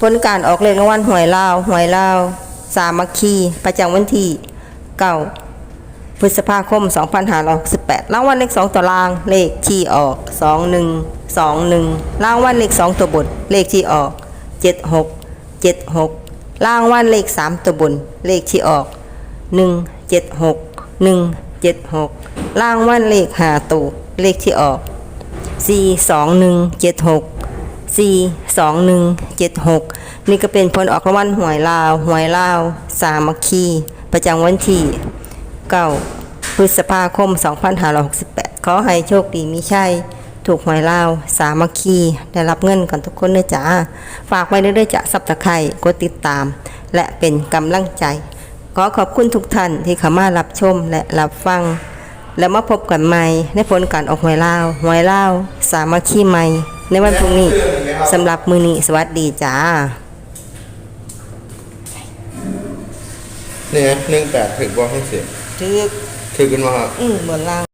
ผลการออกเลขรางวัลหวยลาวหวยลาวสามัคคี ประจำวันที่เก้าพฤษภาคม 2568รางวัลเลข 2 ตัวราง เลขที่ออก 2121รางวัลเลข 2 ตัวบน เลขที่ออก 76 76รางวัลเลข 3 ตัวบน เลขที่ออก 176 176รางวัลเลข5ตัว เลขที่ออก 42176 42176นี่ก็เป็นผลออกรางวัลหวยลาว หวยลาว สามัคคี ประจำวันที่9พฤษภาคม 2568 ขอให้โชคดีมีชัยถูกหวยลาว สามัคคี ได้รับเงินกันทุกคนด้วยจ้า ฝากไว้เรื่อยๆจะสับตะไคร่กดติดตาม และเป็นกำลังใจ ขอขอบคุณทุกท่านที่เข้ามารับชมและรับฟัง แล้วมาพบกันใหม่ในผลการออกหวยลาว หวยลาว สามัคคีใหม่ ในวันพรุ่งนี้สำหรับมือนี้สวัสดีจ้าเนี่ยหนึ่งแปดถึกบอกให้เสียถือถึกกันมาครับ อืมบนล่าง